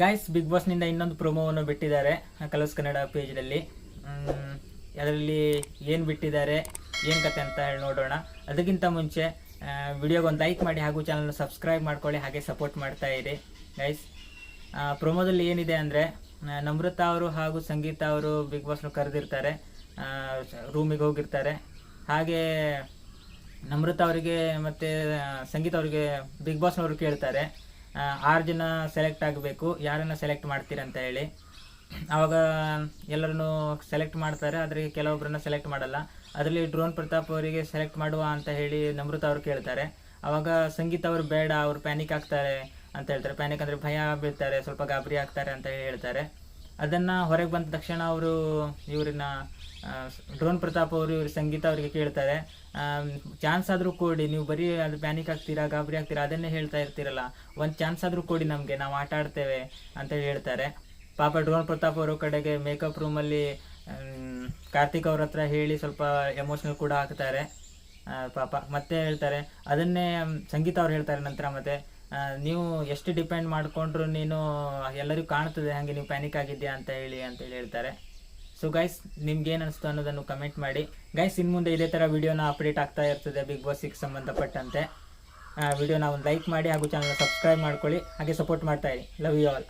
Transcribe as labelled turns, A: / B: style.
A: Guys big ಬಾಸ್ನಿಂದ ಇನ್ನೊಂದು ಪ್ರೊಮೋವನ್ನು ಬಿಟ್ಟಿದ್ದಾರೆ colours Kannada ಪೇಜ್ನಲ್ಲಿ ಅದರಲ್ಲಿ ಏನು ಬಿಟ್ಟಿದ್ದಾರೆ, ಏನು ಕತೆ ಅಂತ ಹೇಳಿ ನೋಡೋಣ. ಅದಕ್ಕಿಂತ ಮುಂಚೆ ವಿಡಿಯೋಗೆ ಒಂದು ಲೈಕ್ ಮಾಡಿ ಹಾಗೂ ಚಾನಲ್ನ ಸಬ್ಸ್ಕ್ರೈಬ್ ಮಾಡ್ಕೊಳ್ಳಿ, ಹಾಗೆ ಸಪೋರ್ಟ್ ಮಾಡ್ತಾ ಇರಿ. ಗೈಸ್ ಪ್ರೊಮೋದಲ್ಲಿ ಏನಿದೆ ಅಂದರೆ ನಮ್ರತಾ ಅವರು ಹಾಗೂ ಸಂಗೀತ ಅವರು ಬಿಗ್ ಬಾಸ್ನ ಕರೆದಿರ್ತಾರೆ ರೂಮಿಗೆ ಹೋಗಿರ್ತಾರೆ. ಹಾಗೆ ನಮ್ರತಾ ಅವರಿಗೆ ಮತ್ತು ಸಂಗೀತ ಅವರಿಗೆ ಬಿಗ್ ಬಾಸ್ನವರು ಕೇಳ್ತಾರೆ. ಆರು ಜನ ಸೆಲೆಕ್ಟ್ ಆಗಬೇಕು. ಯಾರನ್ನು ಸೆಲೆಕ್ಟ್ ಮಾಡ್ತೀರ ಅಂತ ಹೇಳಿ. ಆವಾಗ ಎಲ್ಲರನ್ನು ಸೆಲೆಕ್ಟ್ ಮಾಡ್ತಾರೆ. ಆದರೆ ಕೆಲವೊಬ್ಬರನ್ನ ಸೆಲೆಕ್ಟ್ ಮಾಡಲ್ಲ. ಅದರಲ್ಲಿ ಡ್ರೋನ್ ಪ್ರತಾಪ್ ಅವರಿಗೆ ಸೆಲೆಕ್ಟ್ ಮಾಡುವ ಅಂತ ಹೇಳಿ ನಮೃತ ಅವರು ಕೇಳ್ತಾರೆ. ಆವಾಗ ಸಂಗೀತ ಅವರು ಬೇಡ, ಅವರು ಪ್ಯಾನಿಕ್ ಆಗ್ತಾರೆ ಅಂತ ಹೇಳ್ತಾರೆ. ಪ್ಯಾನಿಕ್ ಅಂದರೆ ಭಯ ಬೀಳ್ತಾರೆ, ಸ್ವಲ್ಪ ಗಾಬರಿ ಆಗ್ತಾರೆ ಅಂತ ಹೇಳಿ ಹೇಳ್ತಾರೆ. ಅದನ್ನು ಹೊರಗೆ ಬಂದ ತಕ್ಷಣ ಅವರು ಇವ್ರನ್ನ ಡ್ರೋನ್ ಪ್ರತಾಪ್ ಅವರು ಇವ್ರ ಸಂಗೀತ ಅವರಿಗೆ ಕೇಳ್ತಾರೆ. ಚಾನ್ಸ್ ಆದರೂ ಕೊಡಿ, ನೀವು ಬರೀ ಅದು ಪ್ಯಾನಿಕ್ ಆಗ್ತೀರಾ, ಗಾಬರಿ ಆಗ್ತೀರಾ, ಅದನ್ನೇ ಹೇಳ್ತಾ ಇರ್ತೀರಲ್ಲ. ಒಂದು ಚಾನ್ಸ್ ಆದರೂ ಕೊಡಿ ನಮಗೆ, ನಾವು ಆಟ ಆಡ್ತೇವೆ ಅಂತೇಳಿ ಹೇಳ್ತಾರೆ. ಪಾಪ ಡ್ರೋನ್ ಪ್ರತಾಪ್ ಅವರ ಕಡೆಗೆ ಮೇಕಪ್ ರೂಮಲ್ಲಿ ಕಾರ್ತಿಕ್ ಅವ್ರ ಹತ್ರ ಹೇಳಿ ಸ್ವಲ್ಪ ಎಮೋಷ್ನಲ್ ಕೂಡ ಹಾಕ್ತಾರೆ. ಪಾಪ, ಮತ್ತೆ ಹೇಳ್ತಾರೆ. ಅದನ್ನೇ, ಸಂಗೀತ ಅವ್ರು ಹೇಳ್ತಾರೆ ನಂತರ ಮತ್ತೆ. ನೀವು ಎಷ್ಟು ಡಿಪೆಂಡ್ ಮಾಡಿಕೊಂಡ್ರು ನೀನು ಎಲ್ಲರಿಗೂ ಕಾಣ್ತದೆ ಹಾಗೆ ನೀವು ಪ್ಯಾನಿಕ್ ಆಗಿದ್ಯಾ ಅಂತ ಹೇಳಿ ಅಂತ ಹೇಳಿ ಹೇಳ್ತಾರೆ. ಸೊ ಗೈಸ್ ನಿಮ್ಗೇನು ಅನಿಸ್ತು ಅನ್ನೋದನ್ನು ಕಮೆಂಟ್ ಮಾಡಿ. ಗೈಸ್ ಇನ್ನು ಮುಂದೆ ಇದೇ ಥರ ವಿಡಿಯೋನ ಅಪ್ಡೇಟ್ ಆಗ್ತಾ ಇರ್ತದೆ ಬಿಗ್ ಬಾಸಿಗೆ ಸಂಬಂಧಪಟ್ಟಂತೆ. ವಿಡಿಯೋನ ಒಂದು ಲೈಕ್ ಮಾಡಿ ಹಾಗೂ ಚಾನಲ್ ಸಬ್ಸ್ಕ್ರೈಬ್ ಮಾಡ್ಕೊಳ್ಳಿ. ಹಾಗೆ ಸಪೋರ್ಟ್ ಮಾಡ್ತಾ ಇರಿ. Love you all